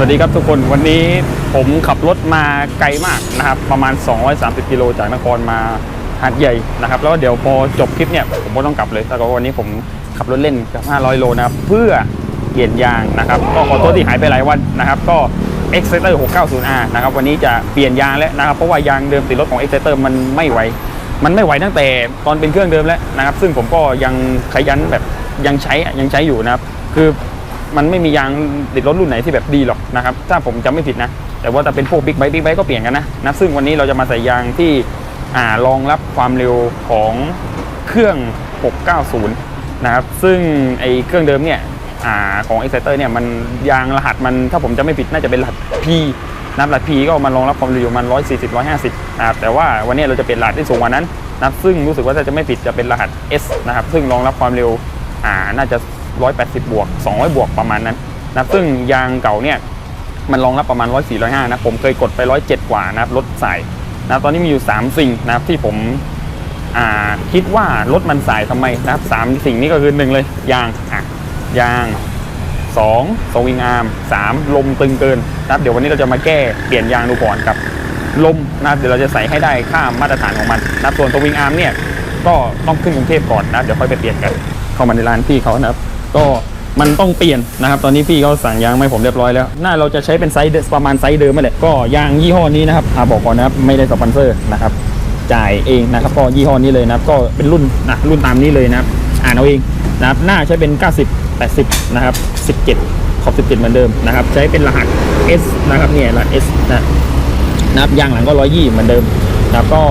สวัสดีครับทุกคนวันนี้ผมขับรถมาไกลมากนะครับ ประมาณ 230 กิโลจากนครมาหาดใหญ่นะครับ แล้วเดี๋ยวพอจบคลิปเนี่ยผมก็ต้องกลับเลยแล้วก็วันนี้ผมขับรถเล่นกับ 500 โลนะครับ เพื่อเปลี่ยนยางนะครับ ก็ขอโทษที่หายไปหลายวันนะครับ ก็ Exciter 690R นะครับ วันนี้จะเปลี่ยนยางแล้วนะครับ เพราะว่ายางเดิมติดรถของ Exciter มันไม่ไหวมันไม่ไหวตั้งแต่ตอนเป็นเครื่องเดิมแล้วนะครับ ซึ่งผมก็ยังขยันแบบยังใช้อยังใช้อยู่นะครับ คือ มันไม่มียางติดรถรุ่นไหนที่แบบดีหรอกนะครับถ้าผมจำไม่ผิดนะ แต่ว่าแต่เป็นพวกบิ๊กไบค์บิ๊กไบค์ก็เปลี่ยนกันนะนะซึ่งวันนี้เราจะมาใส่ยางที่อ่ารองรับความเร็วของเครื่อง 690 นะครับ ซึ่งไอเครื่องเดิมเนี่ยอของ Exciter เนี่ยมันยางรหัสมันถ้าผมจำไม่ผิดน่าจะเป็นรหัส P นับรหัส P ก็มันรองรับความเร็วอยู่ประมัน 140 150นะครับแต่ว่าวันนี้เราจะเปลี่ยนรหัสที่สูงกว่านั้นนะซึ่งรู้สึกว่าถ้าจะไม่ผิดจะเป็นรหัส S นะครับ ซึ่งรองรับความเร็วอ่าน่าจะ 180 บวก 200 บวกประมาณนั้นนะครับซึ่งยางเก่าเนี่ยมันรองรับประมาณ 104 105 นะผมเคยกดไป 107 กว่านะครับรถสายนะครับตอนนี้มีอยู่ 3 สิ่งนะครับที่ผมคิดว่ารถมันสายทำไมนะครับสามสิ่งนี้ก็คือหนึ่งเลยยางอะยาง2สวิงอาร์ม3ลมตึงเกินนะครับเดี๋ยววันนี้เราจะมาแก้เปลี่ยนยางดูก่อนกับลมนะครับเดี๋ยวเราจะใส่ให้ได้ค่ามาตรฐานของมันนะครับส่วนสวิงอาร์มเนี่ยก็ต้องขึ้นกรุงเทพก่อนนะเดี๋ยวค่อยไปเปลี่ยนกันเข้ามาในร้านพี่เขานะครับ ก็มันต้องเปลี่ยนนะครับตอนนี้พี่เขาสั่งยางมาให้ผมเรียบร้อยแล้วน่าเราจะใช้เป็นไซส์ประมาณไซส์เดิมนั่แหละก็ยางยี่ห้อนี้นะครับอาบอกก่อนนะครับไม่ได้สปอนเซอร์นะครับจ่ายเองนะครับก็ยี่ห้อนี้เลยนะครับก็เป็นรุ่นนะรุ่นตามนี้เลยนะครับอ่านเอาเองนะครับหน้าใช้เป็น 90 80 นะครับ 17 ขอบ 17 เหมือนเดิมนะครับ ใช้เป็นรหัส S นะครับเนี่ยรหัส S นะนะครับยางหลังก็ 120 เหมือนเดิมนะครับก็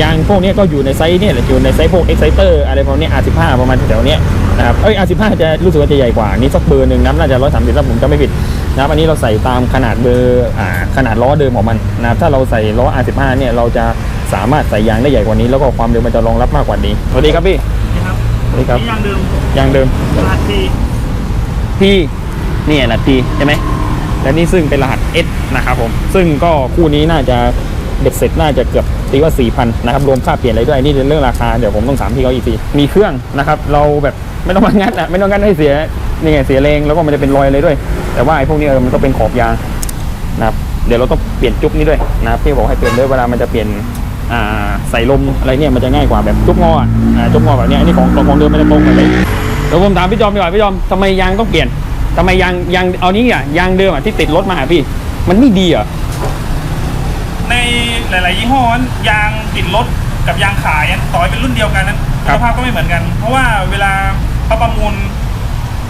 ยางพวกนี้ก็อยู่ในไซส์เนี่ยอยู่ในไซส์พวก Exciter อะไรพวกนี้ R15 ประมาณแถวเนี้ย นะครับเอ้ย R15 จะรู้สึกว่าจะใหญ่กว่านี่สักเบอร์หนึ่งนะน่าจะ130ถ้าผมจำไม่ผิดนะครับอันนี้เราใส่ตามขนาดเบอร์อ่าขนาดล้อเดิมของมันนะครับถ้าเราใส่ล้อ R15 เนี่ยเราจะสามารถใส่ยางได้ใหญ่กว่านี้แล้วก็ความเร็วมันจะรองรับมากกว่านี้สวัสดีครับพี่นี่ครับสวัสดีครับนี่ยางเดิมยางเดิมรหัสทีพี่นี่รหัสทีใช่ไหมและนี่ซึ่งเป็นรหัส S นะครับผมซึ่งก็คู่นี้น่าจะ เบ็ดเสร็จน่าจะเกือบตีว่า4,000นะครับรวมค่าเปลี่ยนอะไรด้วยนี่เรื่องราคาเดี๋ยวผมต้องถามพี่เขาอีกทีมีเครื่องนะครับเราแบบไม่ต้องมางัดอะไม่ต้องงัดให้เสียนี่ไงเสียแรงแล้วก็มันจะเป็นรอยอะไรด้วย แต่ว่าไอ้พวกนี้เออมันก็เป็นขอบยางนะครับเดี๋ยวเราต้องเปลี่ยนจุ๊บนี้ด้วยนะครับพี่บอกให้เปลี่ยนด้วยเวลามันจะเปลี่ยนใส่ลมอะไรเนี่ยมันจะง่ายกว่าแบบจุ๊บงออะจุ๊บงอแบบนี้อันนี้ของของเดิมไมันจะตรงเลยเดี๋ยวผมถามพี่จอมดีกว่าพี่จอมทำไมยางต้องเปลี่ยนทำไมยางยางเอานี้อะยางเดิมอะที่ติดรถมาหาพี่ มันไม่ดีอใน หลาย ๆ ยี่ห้อยางติดรถกับยางขายอะต่อให้เป็นรุ่นเดียวกันนั้นคุณภาพก็ไม่เหมือนกัน เพราะว่าเวลาเขาประมูล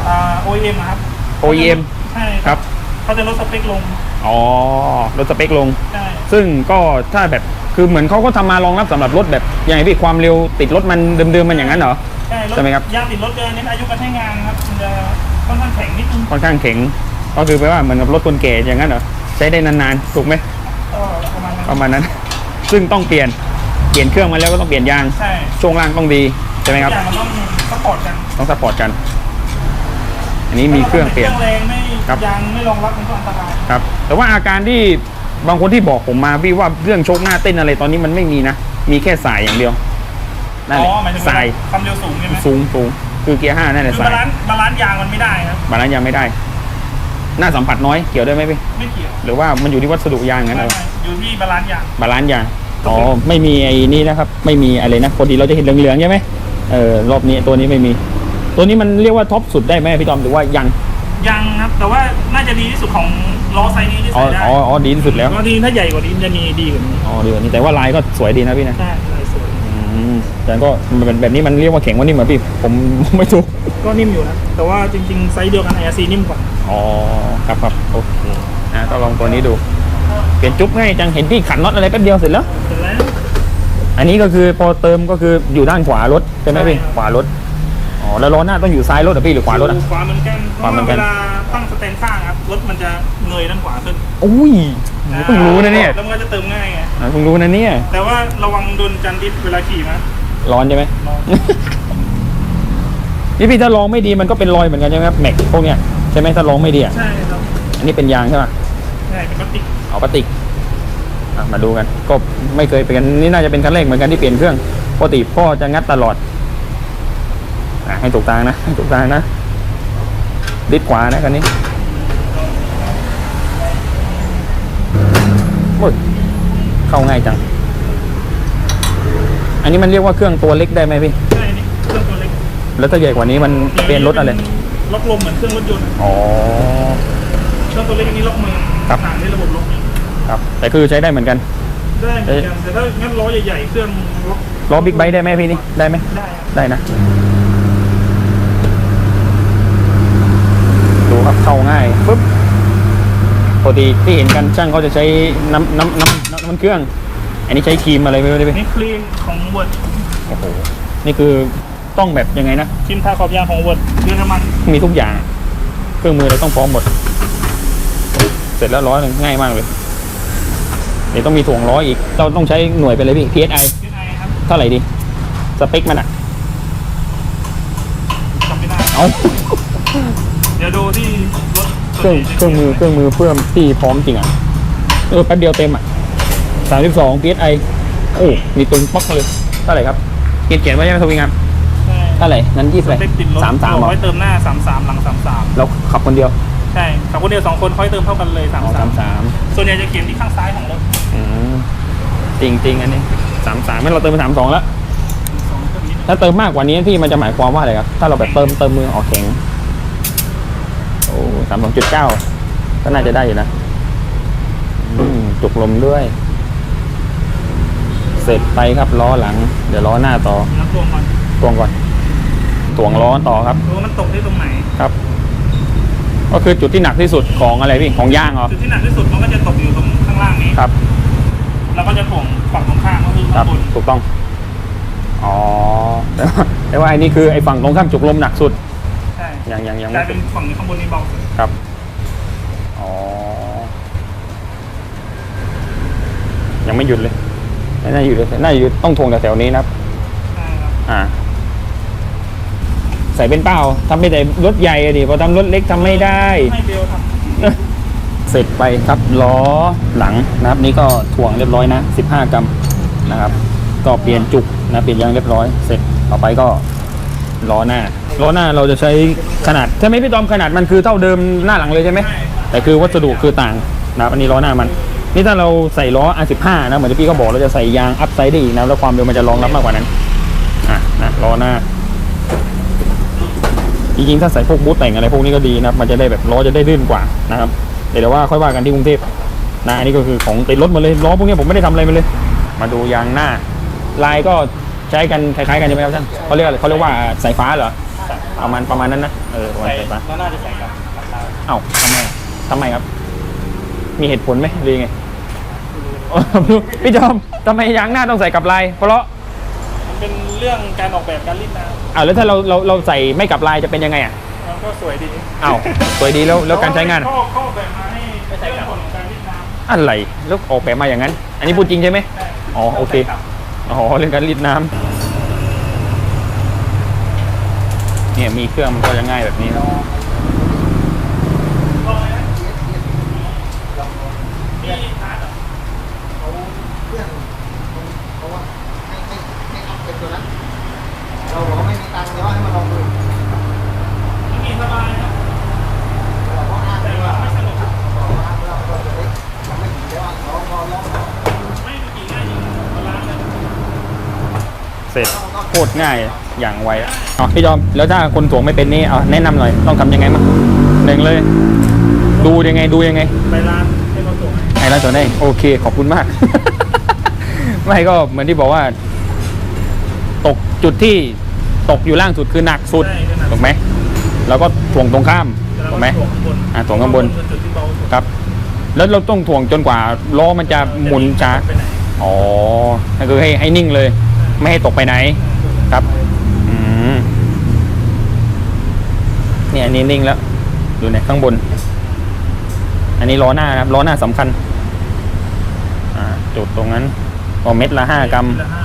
อ่า OEM อะครับ OEM ใช่ครับเขาจะลดสเปคลงอ๋อลดสเปคลง ใช่ซึ่งก็ถ้าแบบคือเหมือนเขาก็ทำมารองรับสำหรับรถแบบยังไงพี่ความเร็วติดรถมันเดิมๆมันอย่างนั้นเหรอ ใช่รถใช่ไหมครับ ยางติดรถจะเน้นอายุการใช้งานครับมันจะค่อนข้างแข็งนิดนึงค่อนข้างแข็ง ก็คือแปลว่าเหมือนกับรถคนแก่อย่างนั้นเหรอใช้ได้นานๆถูกไหมก็ ประมาณนั้นประมาณนั้น ซึ่งต้องเปลี่ยน เปลี่ยนเครื่องมาแล้วก็ต้องเปลี่ยนยาง ใช่ช่วงล่างต้องดีใช่ไหมครับทุกอย่างมันต้องสปอร์ตกันต้องซัพพอร์ตกัน อันนี้มีเครื่องเปลี่ยนเครื่องแรงไม่ครับ ยางไม่รองรับมันก็อันตรายครับ แต่ว่าอาการที่บางคนที่บอกผมมาพี่ว่าเรื่องโชคหน้าเต้นอะไรตอนนี้มันไม่มีนะ มีแค่สายอย่างเดียวนั่นอ๋แหอละหมายถึงสายความเร็วสูงใช่ไหมสูงสูงคือเกียร์ห้านั่นแหละคือสายบาลานซ์บาลานซ์ยางมันไม่ได้ครับบาลานซ์ยังไม่ได้ หน้าสัมผัสน้อยเกี่ยวได้ไหมพี่ ไม่เกี่ยวหรือว่ามันอยู่ที่วัสดุยางงั้นไม่เหรอไม่ อยู่ที่บาลานซ์ยาง บาลานซ์ยางอ๋อไม่มีไอ้นี่นะครับ ไม่มีอะไรนะปกติเราจะเห็นเหลืองๆใช่ไหมเออรอบนี้ตัวนี้ไม่มี ตัวนี้มันเรียกว่าท็อปสุดได้ไหมพี่จอมหรือว่ายังยังครับ แต่ว่าน่าจะดีที่สุดของล้อไซส์นี้ที่อ๋อใส่ได้อ๋ออ๋อดีที่สุดแล้วบางทีถ้าใหญ่กว่านี้จะมีดีกว่านี้อ๋อดีกว่านี้แต่ว่าลายก็สวยดีนะพี่นะใช่ลายสวยอืมแต่ก็แบบแบบนี้มันเรียกว่าแข็งว่านิ่มเหรอพี่ผมไม่ถูกก็นิ่มอยู่นะแต่ว่าจริงๆไซส์เดียวกัน IRC นิ่มกว่าอ๋อครับครับโอเคอะก็ลองตัวนี้ดู เปลี่ยนจุ๊บง่ายจังเห็นพี่ขันน็อตอะไรแป๊บเดียวเสร็จแล้ว เสร็จแล้วอันนี้ก็คือพอเติมก็คืออยู่ด้านขวารถใช่ไหมพี่ใช่ครับขวารถอ๋อแล้วล้อหน้าต้องอยู่ซ้ายรถเหรอพี่หรือขวารถอะขวาเหมือนกันเพขวาราะเหมือนกัว่าเวนลาตั้งสแตนข้างครับรถมันจะเงยด้านขวาขึ้นอุ้ยเพิ่งรู้นะเนี่ยแล้วมันก็จะเติมง่ายไงอะเพิ่งรู้นะเนี่ย แต่ว่าระวังโดนจันดิสเวลาขี่นะร้อนใช่ไหม ลอง นี่พี่ถ้าลองไม่ดีมันก็เป็นรอยเหมือนกันใช่ไหมครับแม็กพวกเนี้ยใช่ไหมถ้าลองไม่ดีอะใช่ครับอันนี้เป็นยางใช่ไหมใช่เป็นพลาสติก เอาพลาสติกอะมาดูกันก็ไม่เคยเป็นนี่น่าจะเป็นครั้งแรกเหมือนกันที่เปลี่ยนเครื่องปกติพ่อจะงัดตลอดอะให้ถูกทางนะให้ถูกทางนะดิดขวานะคันนี้โอ้ยเข้าง่ายจัง อันนี้มันเรียกว่าเครื่องตัวเล็กได้ไหมพี่ใช่นี่เครื่องตัวเล็ก แล้วถ้าใหญ่กว่านี้มันเป็นรถอะไรล็อกลมเหมือนเครื่องรถยนต์อะอ๋อเครื่องตัวเล็กอันนี้ล็อกมือครับผ่านด้วยระบบล็อกมือ ครับแต่คือใช้ได้เหมือนกันได้เหมือนกันแต่ถ้างั้นล้อใหญ่ๆเครื่องล็อกล้อบิ๊กไบค์ได้ไหมพี่นี่ได้ไหมได้ครับได้นะดูครับเข้าง่ายปุ๊บปกติที่เห็นกันช่างเขาจะใช้น้ำน้ำน้ำน้ำมันเครื่อง อันนี้ใช้ครีมอะไรไม่รู้ได้ไหมนี่ครีมของเวิร์ดโอ้โหนี่คือต้องแบบยังไงนะครีมทาขอบยางของเวิร์ดเดือนน้ำมันมีทุกอย่าง เครื่องมือเราต้องพร้อมหมด เสร็จแล้วร้อยหนึ่งง่ายมากเลยเดี๋ยวต้องมีถ่วงล้ออีกเราต้องใช้หน่วยไปเลยพี่ PSI ที่ไอครับเท่าไหร่ดี สเปคมันอะจำไม่ได้เอาเดี๋ยวดูที่รถเครื่องเครื่องมือเครื่องมือเพื่อมที่พร้อมจริงอะเออแป๊บเดียวเต็มอะสามสิบสอง PSI โอ้มีตึงป๊อกเลยเท่าไหร่ครับเขียนเขียนไว้ใช่ไหมทวีงามใช่เท่าไหร่นั้นยี่สิบสเปคติดรถสามสามเหรอไว้เติมหน้าสามสามหลังสามสามเราขับคนเดียว ใช่ขับคนเดียวสองคนค่อยเติมเท่ากันเลยสามอ๋อสาสามมสามส่วนใหญ่จะเขียนที่ข้างซ้ายของรถอืมจริงจริงอันนี้สามสามไม่เราเติมไปสามสองแล้ว สองตัวนี้ถ้าเติมมากกว่านี้พี่มันจะหมายความว่าอะไรครับ ถ้าเราแบบเติมเติมมือออกแข็ง โอ้สามสองจุดเก้าก็น่าจะได้อยู่นะอืมจุกลมด้วย เสร็จไปครับล้อหลัง เดี๋ยวล้อหน้าต่อน้ำรวมก่อนตวงก่อนตวงล้อต่อครับดูว่ามันตกที่ตรงไหนครับ ก็คือจุดที่หนักที่สุดของอะไรพี่ของยางเหรอจุดที่หนักที่สุดมันก็จะตกอยู่ตรงข้างล่างนี้ครับ แล้วก็จะถ่วงฝั่งตรงข้างก็คือครัข้าบงบนถูกต้องอ๋อแต่ว่าแต่ว่าไอ้นี่คือไอ้ฝั่งตรงข้ามจุกลมหนักสุดใช่ยังยังยังกไม่ลายเป็นฝั่งข้างบนนี้เบาสุดครับอ๋อยังไม่หยุดเลยน่าจะหยุดเลยน่าจะหยุดต้องทวงแถวๆนี้นะครับใช่ครับอ่า ใส่เป็นเป้าทำไม่ได้รถใหญ่อะดิพอทำรถเล็กทำไม่ได้ให้เบลทเสร็จไปครับล้อหลังนะครับ นี่ก็ถ่วงเรียบร้อยนะ 15 กรัมนะครับ ก็เปลี่ยนจุกนะเปลี่ยนยางเรียบร้อย เสร็จต่อไปก็ล้อหน้าล้อหน้าเราจะใช้ขนาดใช่ไหมพี่ตอมขนาดมันคือเท่าเดิมหน้าหลังเลยใช่ไหมำใช่แต่คือวัสดุคือต่างนะครับอันนี้ล้อหน้ามัน นี่ถ้าเราใส่ล้อ R15 นะเหมือนที่พี่เขาบอกเราจะใส่ยางอัพไซด์ได้อีกนะแล้วความเร็วมันจะรองรับมากกว่านั้นอะนะล้อหน้า จริงๆถ้าใส่พวกบูทแต่งอะไรพวกนี้ก็ดีนะครับมันจะได้แบบล้อจะได้ลื่นกว่านะครับเดี๋ยวว่าค่อยว่ากันที่กรุงเทพนะอันนี้ก็คือของติดรถหมดเลยล้อพวกนี้ผมไม่ได้ทำอะไรมาเลย มาดูยางหน้า ลายก็ใช้กันคล้ายๆกันใช่ไหมครับท่านเขาเรียกอะไรเขาเรียกว่าสายฟ้าเหรอประมาณประมาณนั้นนะเออประมาณสายฟ้าแล้วน่าจะใส่กับราคาเอ้าทำไมอะทำไมครับ มีเหตุผลไหมหรือยังไงพี่จอมทำไมยางหน้าต้องใส่กับลาย เพราะมัน เป็นเรื่องการออกแบบการรีดน้อ้าวแล้วถ้าเราเราเราใส่ไม่กับลายจะเป็นยังไงอะำมันก็สวยดีอ้าวสวยดีแล้วแล้วการใช้งานข้อข้อแบบมาให้เรื่องของการรีดน้ำอะไรแล้วออกแบบมาอย่างนั้น อันนี้พูดจริงใช่ไหมใช่อ๋อโอเคอ๋อเรื่องการรีดน้ำเนี่ยมีเครื่องมันก็จะง่ายแบบนี้ครับลองเลยนะพี่ทาร์ดเหรอ เขาเพื่อนเพราะว่าให้ให้ให้อัพเป็นตัวนั้นเราบอกว่าไม่มีตังค์เดี๋ยวให้มาลองดู ไม่มีสบายนะ เราก็อ้าง แต่ ได้ ว่า ว่า ไม่สนุก เราอ้างเราเราจะได้ทำไม่ถึงเดี๋ยวลองลองลองลอง ไม่ดูกี่ง่ายจริงเวลาเลย เสร็จโคตรง่ายอย่างไวอะอ๋อพี่จอมแล้วถ้าคนถ่วงไม่เป็นนี่เอาแนะนำหน่อยต้องทำยังไงมั้งหนึ่งเลย ดูยังไงดูยังไง ไปร้านให้เขาส่งให้ไอ้ร้านตัวได้โอเค ขอบคุณมาก ไม่ก็เหมือนที่บอกว่า ตกจุดที่ตกอยู่ล่างสุดคือหนักสุดใช่ขนาดถูกไหมแล้วก็ถ่วงตรงข้ามแล้วถูกไหมถ่วงข้างบนอ่าถ่วงข้างบน คือจุดที่เบาสุดครับ แล้วเราต้องถ่วงจนกว่าล้อมันจะหมุนช้าไปไหนอ๋อนั่นคือให้ให้นิ่งเลย ไม่ให้ตกไปไหนครับอืมเนี่ยอันนี้นิ่งแล้ว ดูเนี่ยข้างบน อันนี้ล้อหน้านะครับล้อหน้าสำคัญอ่าจุดตรงนั้นก็เม็ดละห้ากรัมละห้า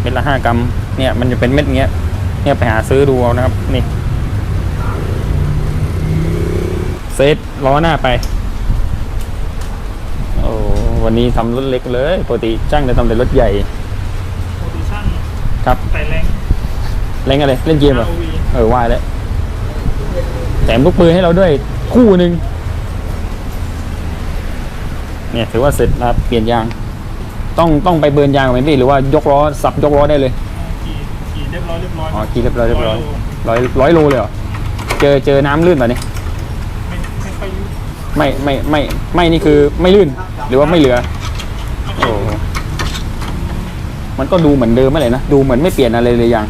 เม็ดละห้ากรัม เนี่ยมันจะเป็นเม็ดเงี้ย เนี่ยไปหาซื้อดูเอานะครับ นี่เซตล้อหน้าไป โอ้วันนี้ทำรถเล็กเลย ปกติจ้างจะทำแต่รถใหญ่โพซิชั่น ครับ ใส่แรงเล่นอะไรเล่นเกมเหรอ ROV เออว่าแล้วแถมลูกปืนให้เราด้วยคู่หนึ่งเนี่ยถือว่าเสร็จนะครับเปลี่ยนยาง ต้องต้องไปเบิร์นยางไหมพี่หรือว่ายกล้อสับยกล้อได้เลยขี่ขี่เรียบร้อยเรียบร้อยอ๋อขี่เรียบร้อยเรียบร้อยโลร้อยร้อยโลเลยเหรอเจอเจอน้ำลื่นป่ะเนี่ยไม่ไม่ค่อยยุ่งไม่ไม่ไม่ไม่นี่คือไม่ลื่นหรือว่าไม่เหลือโอ้ มันก็ดูเหมือนเดิมไม่เลยนะ ดูเหมือนไม่เปลี่ยนอะไรเลยยาง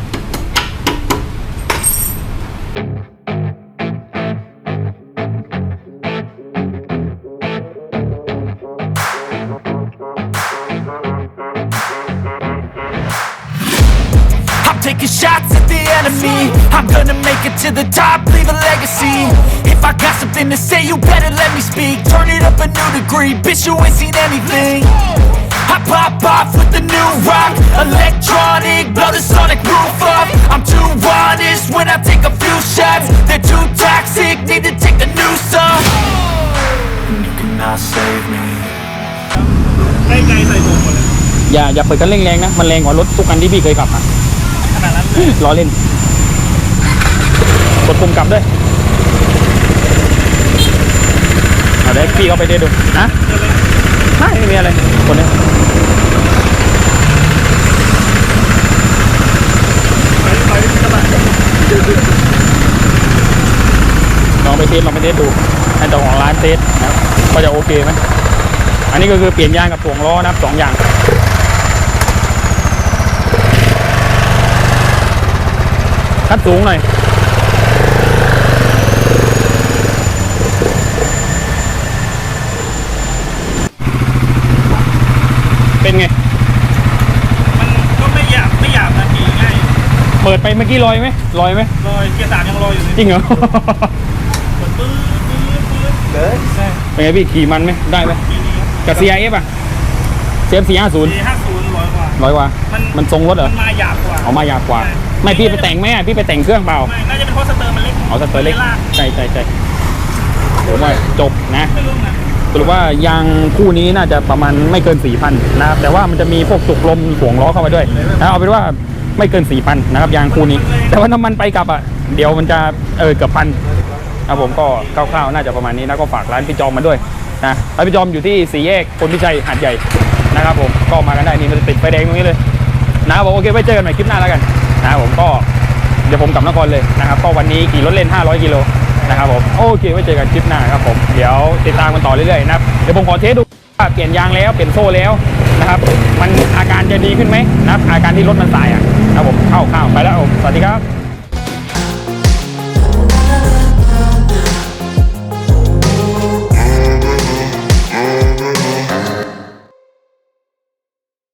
I'm taking shots at the enemy. I'm gonna make it to the top, leave a legacy. If I got something to say, you better let me speak. Turn it up a new degree, bitch, you ain't seen anything. I pop off with the new rock, electronic, blow the sonic roof up. I'm too honest when I take a few shots. They're too toxic, need to take the noose off. You cannot save me. ใกล้ไกลใส่ตัวหมดเลยอย่าอย่าเปิดกันเร่งแรงนะ มันแรงกว่ารถทุกคันที่พี่เคยขับอะขนาดนั้นเลยล้อเล่น กดปุ่มกลับด้วยเอาได้พี่เขาไปเทสดูนะ ไม่ไม่มีอะไรคนนี้ลองไปเทสลองไปเทสดูให้เจ้าของร้านเทสนะครับว่าจะโอเคไหมอันนี้ก็คือเปลี่ยนยางกับถ่วงล้อนะครับสองอย่างคัดสูงหน่อย เป็นไง มันก็ไม่หยาบไม่หยาบนะขี่ง่ายเปิดไปเมื่อกี้ลอยไหมลอยไหมลอยเกียร์สามยังลอยอยู่เลยจริงเหรอกดปื๊ดปื๊ดปื๊ดเลยใช่เป็นไงพี่ขี่มันไหมได้ไหมขี่ดีครับกับ CRF อะ CF 450สี่ห้าศูนย์ร้อยกว่า ร้อยกว่า มัน มันทรงรถเหรอมันมาหยาบกว่า เอามายากกว่า ใช่ ไม่พี่ไปแต่งไหมอะพี่ไปแต่งเครื่องเปล่า ไม่น่าจะเป็นเพราะสเตอร์มันเล็กเอาสเตอร์เล็กไม่ลากใช่ใช่ใช่เดี๋ยวว่าจบนะ ไม่รู้นะส รุปว่ายางคู่นี้น่าจะประมาณไม่เกิน4,000นนะครับแต่ว่ามันจะมีพวกจุกลมห่วงล้อเข้ามาด้วยนะเอาเป็นว่าไม่เกิน4,000นนะครับยางคู่นี้ แต่ว่าน้ำมันไปกลับอะเดี๋ยวมันจะเออเกือบพันครับผมก็คร่าวๆน่าจะประมาณนี้นะก็ฝากร้านพี่จอมมาด้วยนะร้านพี่จอมอยู่ที่สี่แยกคนพิชัยหาดใหญ่นะครับผมก็มากันได้นี่มันจะติดไฟแดงตรงนี้เลยนะบผมโอเคไว้เจอกันใหม่คลิปหน้าแล้วกันนะผมก็เดี๋ยวผมกลับนครเลยนะครับก็วันนี้ขี่รถเล่น 500 กิโล นะครับผมโอเคไว้เจอกันคลิปหน้าครับผมเดี๋ยวติดตามกันต่อเรื่อยๆนะครับเดี๋ยวผมขอเทสดูว่าเปลี่ยนยางแล้วเปลี่ยนโซ่แล้วนะครับ มันอาการจะดีขึ้นไหมนะครับอาการที่รถมันสายอะนะครับผมเข้าๆไปแล้วผมสวัสดีครับ